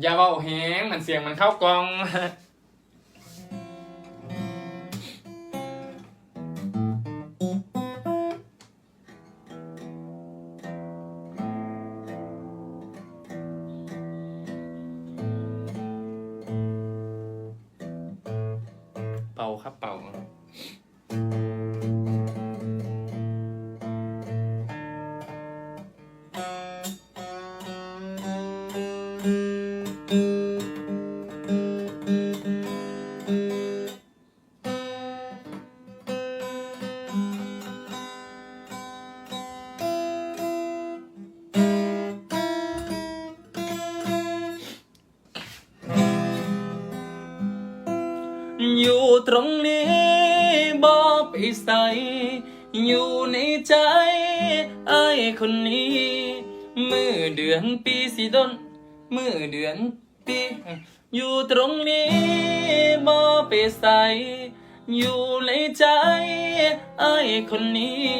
อย่าเบาแหงมันเสียงมันเข้ากอง ดนมือเดือนปีอยู่ตรงนี้บอไปใส่อยู่ในใจไอ้คนนี้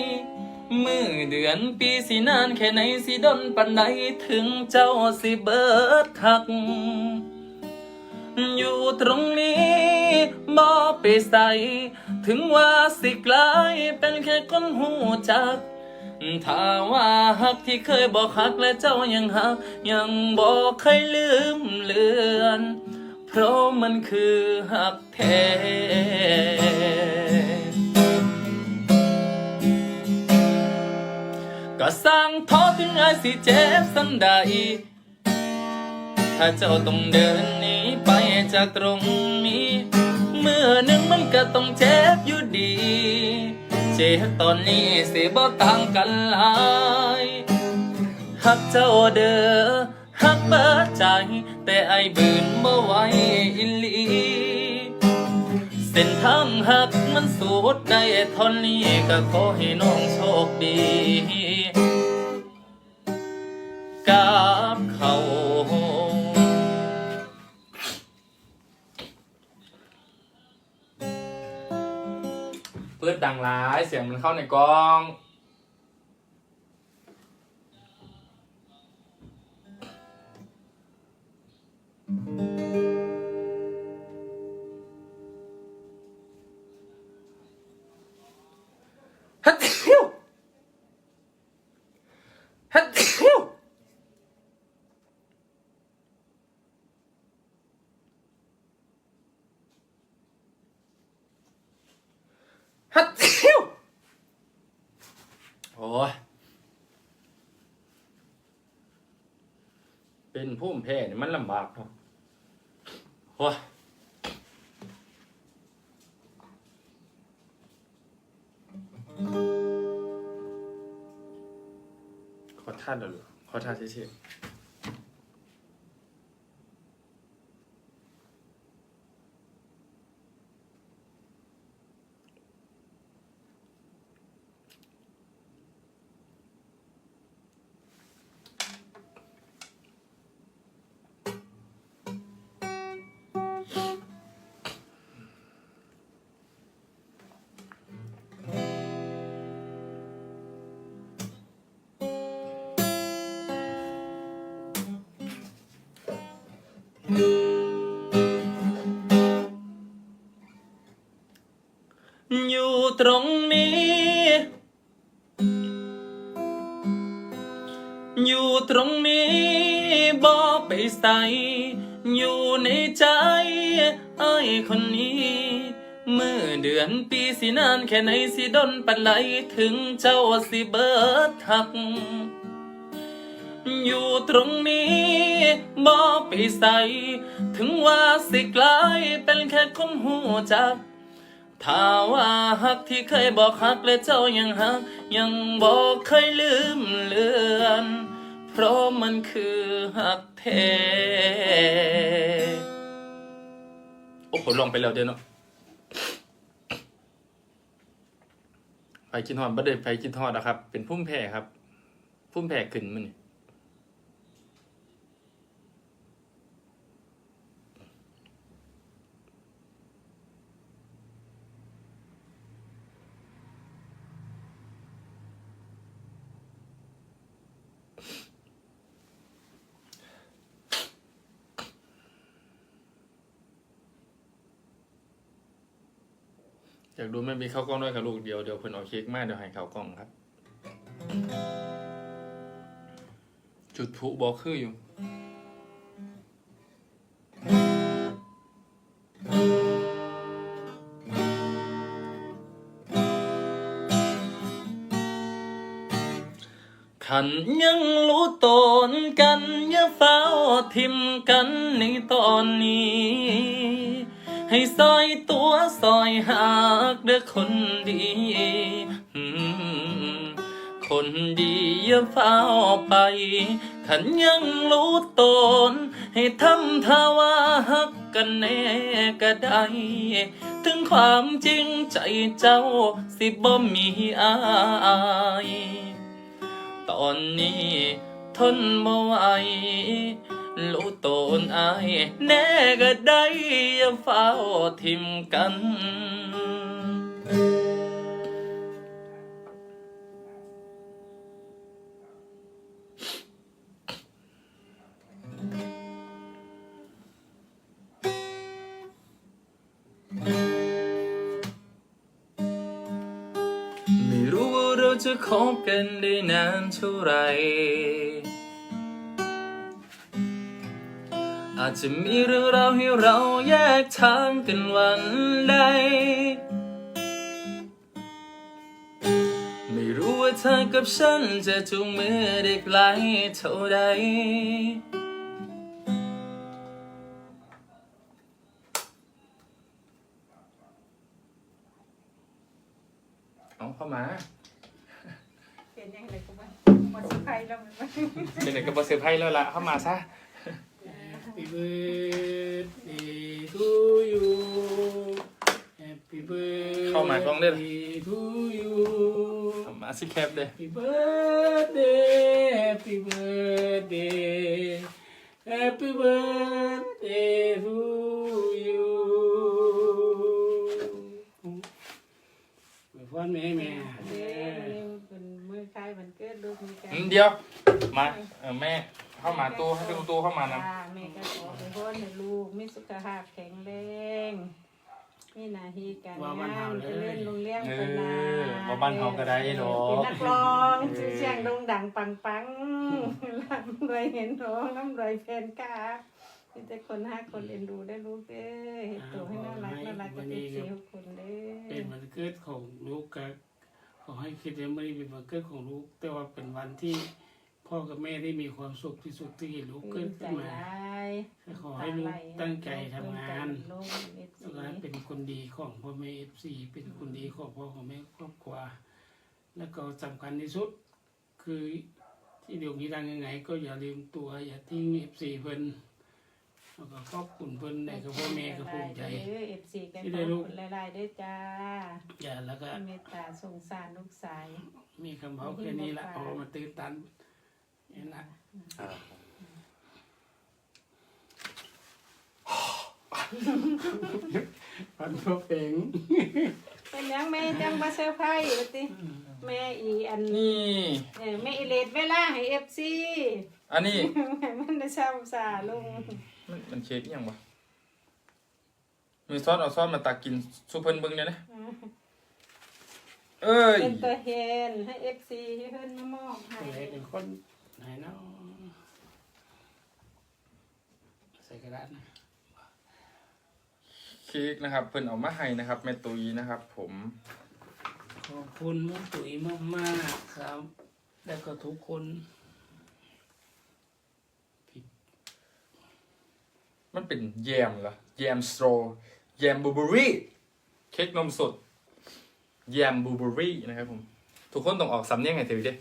มือเดือนปีสินานแค่ไหนสิดนปันใดถึงเจ้าสิเบิดทัก อยู่ตรงนี้บ่ไปใส่ถึงว่าสิกลายเป็นแค่คนหูจัก ถ้าว่าหักที่เคยบอกหักและเจ้ายังหัก ยังบอกเคยลืมเลือน เพราะมันคือหักแท้ก็สร้างท้อถึงไอสิเจ็บสันใดถ้าเจ้าต้องเดินหนีไปจากตรงนี้ เมื่อหนึ่งมันก็ต้องเจ็บอยู่ดี จตอนนี้สิบ่ต่างกันหลายหักเจ้าเด้อหักเบิดใจ แต่ไอบืนบ่ไหวอิลีเส้นทางหักมันสุดได้ทอนนี้ก็ขอให้น้องโชคดีกับเขา ดังร้าย เสียงมันเข้าในกล้อง เป็นผู้แพ้นี่มันลำบากเนาะโอ้าขอท่าเดี๋ยวขอท่านเฉยๆ อยู่ตรงนี้ อยู่ตรงนี้บอกไปใส่อยู่ในใจไอ้คนนี้เมื่อเดือนปีสินานแค่ไหนสิดนปันไหลถึงเจ้าสิเบิดทัก อยู่ตรงนี้บอกไปใส่ถึงว่าสิกลายเป็นแค่คนหูจักถ้าว่าหักที่เคยบอกหักและเจ้ายังหัก ยังบอกเคยลืมเลือน เพราะมันคือหักแท้โอ้โหลองไปแล้วเดี๋ยวนะไฟกินทอดบ่ได้ไฟกินทอดนะครับ เป็นพุ่มแผ่ครับ พุ่มแผ่ขึ้นมันนี่ อยากดูแม่บีเข้ากล้องด้วยกับลูกเดียวเดี๋ยวเพิ่นเอาเค้กมาเดี๋ยวให้เข้ากล้องครับ จุดพลุบอกคืออยู่ขันยังรู้ตนกันย่าเฝ้าทิมกันในตอนนี้ ให้ซอยตัวซอยหากเด้อคนดี คนดีอย่าเฝ้าไปขันยังรู้ตน ให้ทำทาว่าฮักกันแน่ก็ได้ ถึงความจริงใจเจ้าสิบ่มีอายตอนนี้ทนบ่ไหว รู้ตนอายแน่ก็ได้อย่าเฝ้าทิมกัน ไม่รู้ว่าเราจะคบกันได้นานเท่าไหร่ จจะมีเรื่องราวให้เราแยกทางกันวันใด ไม่รู้ว่าเธอกับฉันจะจูงมือได้ไกลเท่าใดเอาเข้ามาเป็นยังไงก็บ้างหมดสะพายแล้วมันว่าเป็นเด็กกับบอสเซอร์ไพรส์แล้วล่ะเข้ามาซะ Happy birthday to you Happy birthday เข้ามากล้องเล่น to you เข้ามาสิแคปเลย Happy birthday Happy birthday Happy birthday to you ไปฟ้อนแม่แม่ เด้อเป็นมือคล้ายมันเกิดลูกมีกัน อืมเดี๋ยว มาเออแม่ เข้ามาตู้ให้ตู้ตู้เข้ามานะจ้แม่ก็ขอไปพ้นให้ลูกมีสุขภาพแข็งแรงมีหน้าที่การงานไปเล่นโรงเรียนเอกันนาอบ่บ้านเฮาก็ได้ดอเป็นกนักร้องชื่อเสียงโด่งดังปังปังร่ำรวยเห็นร้องน้ำรวยแฟนกามีแต่คนห้าคนเอ็นดูได้ลูกเด้อเห็นตัวให้น่ารักน่ารักกับเอฟซีทุกคนเด้เป็นอวันเกิดของลูกกับขอให้คิดว่าไม่ได้เป็นวันเกิดของลูก แต่ว่าเป็นวันที่ พ่อกับแม่ได้มีความสุขที่สุดที่เห็นลูกเกิตื่ดนใจขึ้นมาร้ายขอให้ลูกตั้งใจทำงานลงเอฟแล้วซีก็ให้เป็นคนดีของพ่อแม่เอฟซีเป็นคนดีของพ่อของแม่ครอบครัวแล้วก็สำคัญที่สุด คือที่เดี๋ยวนี้ดังยังไง ก็อย่าลืมตัวอย่าทิ้งเอฟซีเพิ่นแล้วก็ขอบคุณเพิ่นในกับพ่อแม่ก็ภูมิใจเอฟซีกันที่ขได้อบลูกคุณหลายๆด้วยจ้าอย่าแล้วก็เมตตาสงสารลูกสายมีคำเผาแค่นี้ละเอามาตื่นตัน นี่ละพันพ่อเป็งเป็นยังแม่จังมาเซอร์ไพรส์ว่าติแม่อีอันนี่ เออแม่อีเลดเวลาให้เอฟซีอันนี้มันได้เศร้าสาลุงมันมันเค้กอิหยังวะมีซอสเอาซอสมาตักกินซุปเพิ่นเบิ่งเนี่ยนะเอ้ยเป็นตัวเฮนให้เอฟซีที่เพิ่นมามอบให้อะไรเป็นคน ไหนเนาะใส่กระดาษนะเค้กนะครับ เพิ่นเอามาให้นะครับแม่ตุยนะครับ ผมขอบคุณแม่ตุ๋ยมากๆครับ แล้วก็ทุกคนมันเป็นแยมเหรอแยมสโตรแยมบลูเบอร์รี่เค้กนมสดแยมบลูเบอร์รี่นะครับผม ทุกคนต้องออกสำเนียงไงเถอะดิ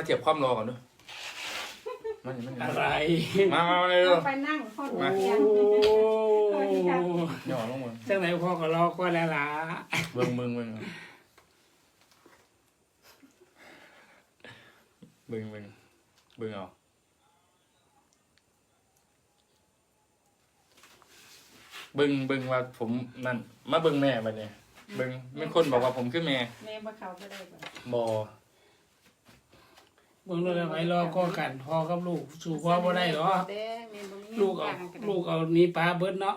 มาเทียบความรอก่อนด้วยมานี่มานี่อะไรมามามาเร็วเอาไปนั่งคนโอ้เดียวย่อลงมาจังไหนพ่อก็รอก็แล้วล่ะเบิ่งเบิ่งเบิ่งเบิ่งเบิ่งเบิ่งเอาเบิ่งเบิ่งว่าผมนั่น มาเบิ่งแม่บัดเนี่ยเบิ่งมีคนบอกว่าผมคือแม่แม่บ่เข้าไปได้บ่บ อเบิ่งเลยไผรอก็กันพอกับลูกสู่พ่อบ่ได้หรอแดงนี่บ่มีลูกเอาย่างนลูกเอานี่ปลาเบิดเนาะ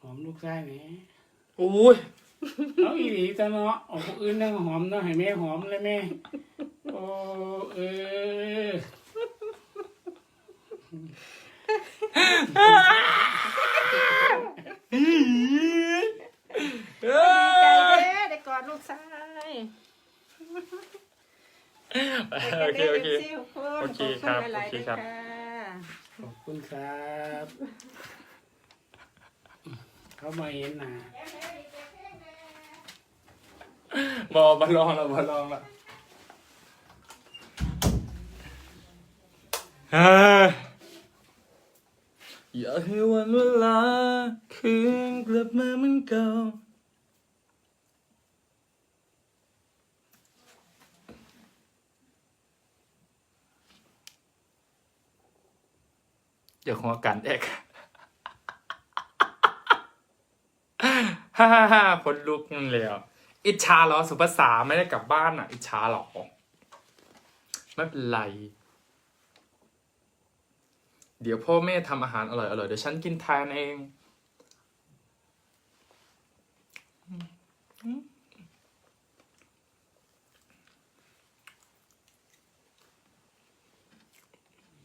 หอมลูกชายแหมอุ้ยเอาอีหลีตะเนาะเอาผู้อื่นนั่งหอมเนาะให้แม่หอมเลยแม่โอ้เออเอ ดีใจ อ เด้ได้กอดลูกชาย โอเคโอเคได้โอเคครับขอณหลายๆโอเคครับด้ะขอบคุณครับ เขามาเห็นหน้าบอบอลองแล้วบอลองแล้วเฮ้ยอยากให้วันเวลาคืนกลับมาเหมือนเก่า อย่าหัวกันเอกฮ่าฮ่าฮ่าคนลุกนั่นเลยอะอิจฉาเหรอสุภาษาไม่ได้กลับบ้านอะ อิจฉาเหรอไม่เป็นไร เดี๋ยวพ่อแม่ทำอาหารอร่อยอร่อยเดี๋ยวฉันกินแทนเอง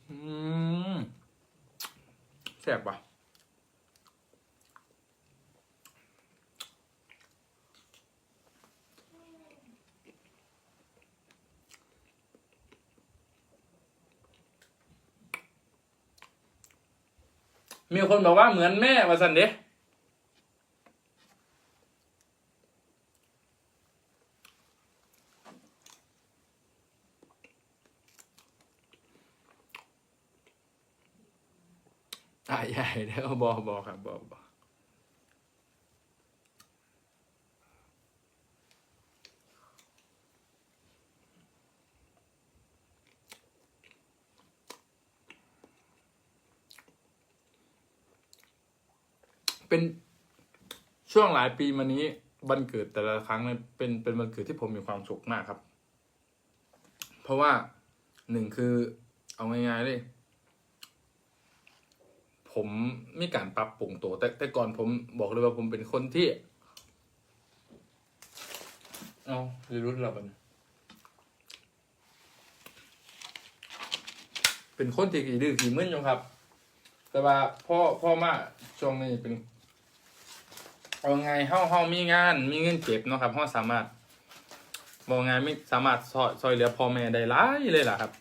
อืม แซ่บว่ะมีคนบอกว่าเหมือนแม่มาสันเดะ ใจเด้อบอบอครับบอบอเป็นช่วงหลายปีมานี้วันเกิดแต่ละครั้งเนี่ยเป็นเป็นวันเกิดที่ผมมีความสุขมากครับ เพราะว่าหนึ่งคือเอาง่ายๆเลย ผมมีการปรับปรุงตัว แต่แต่ก่อนผมบอกเลยว่าผมเป็นคนที่ เอาหรือรุ่นเราบันเป็นคนที่ขี่ดื้อขี่มึนอยู่ครับ แต่ว่าพ่อพ่อมาช่วงนี้เป็นเอาไงเฮาเฮามีงาน มีเงินเก็บเนาะครับเฮาสามารถบอกไงไม่สามารถซอยซอยเหลือพ่อแม่ได้หลายเลยล่ะครับ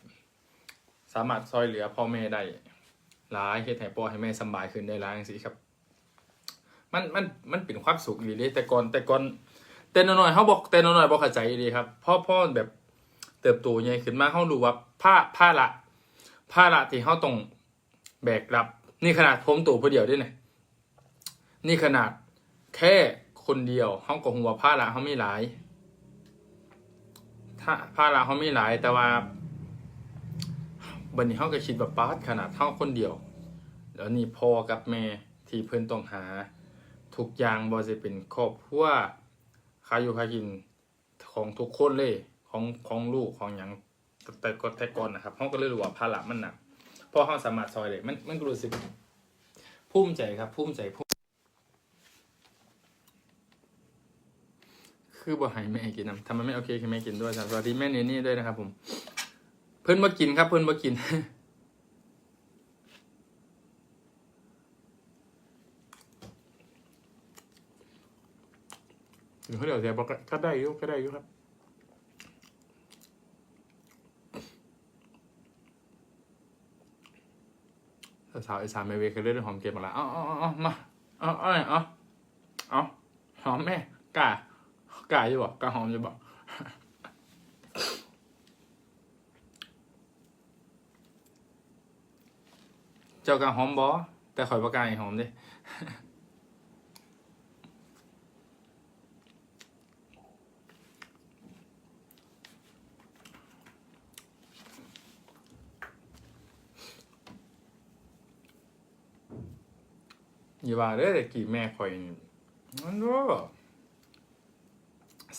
สามารถซอยเหลือพ่อแม่ได้ หลายเฮ็ดให้พ่อให้แม่สบายขึ้นได้หลายจังซี่ครับ มันมันมันเป็นความสุขอีหลีแต่ก่อนแต่ก่อนแต่น้อยๆเฮาบอกแต่น้อยๆบ่เข้าใจอีครับพ่อพ่อแบบเติบโตใหญ่ขึ้นมาเฮารู้ว่าผ้าผ้าละผ้าละที่เฮาต้องแบกรับ นี่ขนาดผมตัวผู้เดียวด้วยนี่ยนี่ขนาดแค่คนเดียวเขาก็หัวผ้าละเขาไม่หลาย ถ้าผ้าละเขาไม่หลายแต่ว่า บันนี้เขาก็คิดแบบปาดขนาดเขาคนเดียว แล้วนี่พ่อกับแม่ที่เพื่อนต้องหาทุกอย่างบ่จะเป็นครอบครัวคาอยู่ค้ากินของทุกคนเลยของของลูกของอย่างแต่ก็แต่ก่อนนะครับเขาก็เลยรู้ว่าภาระมันหนักพอเขาสามารถซอยเลยมันมันก็รู้สึกภูมิใจครับภูมิใจภูมิคือบ่ให้แม่กินนะทำไมไม่โอเคให้แม่กินด้วยครับสวัสดีแม่เนนี่ด้วยนะครับผม เพื่อนมากินครับ เพื่อนมากินหรือเขาเดี๋ยวเสียบอกก็ได้อยุก็ได้อยุครับสาวๆไอ้สามเมเวเคยเล่นหอมเก็บมาแล้วเอ๋อาเอาเอามาเอาเอาเอาเอาหอมแม่กล้ากล้าอยู่บ่กล้าหอมอยู่บ่ เจ้ากล้าหอมบ่แต่ข่อยบ่กาให้หอมด้อย่าว่าเด้อแต่กี่แม่ข่อยนี่มันก็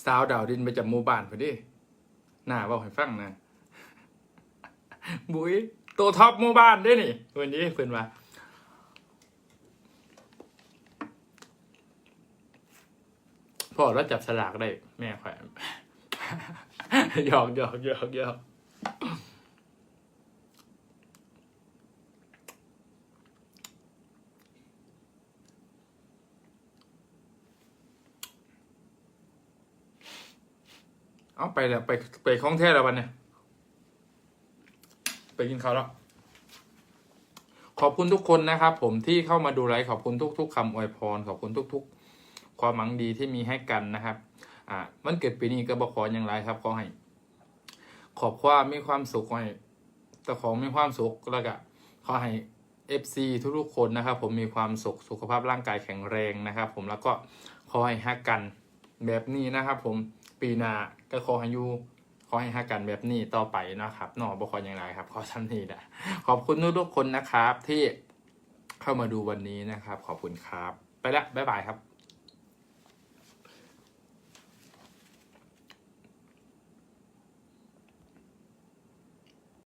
สาวดาวดินไปจากหมู่บ้านพอดีหน้าเว่าให้ฟังนะ บุ้ย ตัวท็อปหมู่บ้านด้วยนี่วันนี้เพื่อนว่าพ่อแล้วจับสลากได้ แม่แขวนหยอกหยอกหยอกหยอกเอาไปแล้วไปไปคลองแท้แล้ววันเนี่ย ไปกินข้าวแล้ว ขอบคุณทุกคนนะครับ ผมที่เข้ามาดูไลฟ์ขอบคุณทุก ๆคำอวยพร ขอบคุณทุก ๆ ความหวังดีที่มีให้กันนะครับ อ่ามันเกิดปีนี้ก็บอกขออย่างไรครับขอให้ ขอบความมีความสุขขอให้แต่ของมีความสุขแล้วก็ขอให้ FC ทุกๆคนนะครับ ผมมีความสุขสุขภาพร่างกายแข็งแรงนะครับ ผมแล้วก็ขอให้ฮักกันแบบนี้นะครับ ผมปีหน้าก็ขอให้อยู่ อให้ฮักกันแบบนี้ต่อไปนะครับนอกบอกขออย่างไรครับ ขอทำนี้นะขอบคุณทุกๆคนนะครับที่เข้ามาดูวันนี้นะครับ ขอบคุณครับ ไปแล้วบ๊ายบายครับ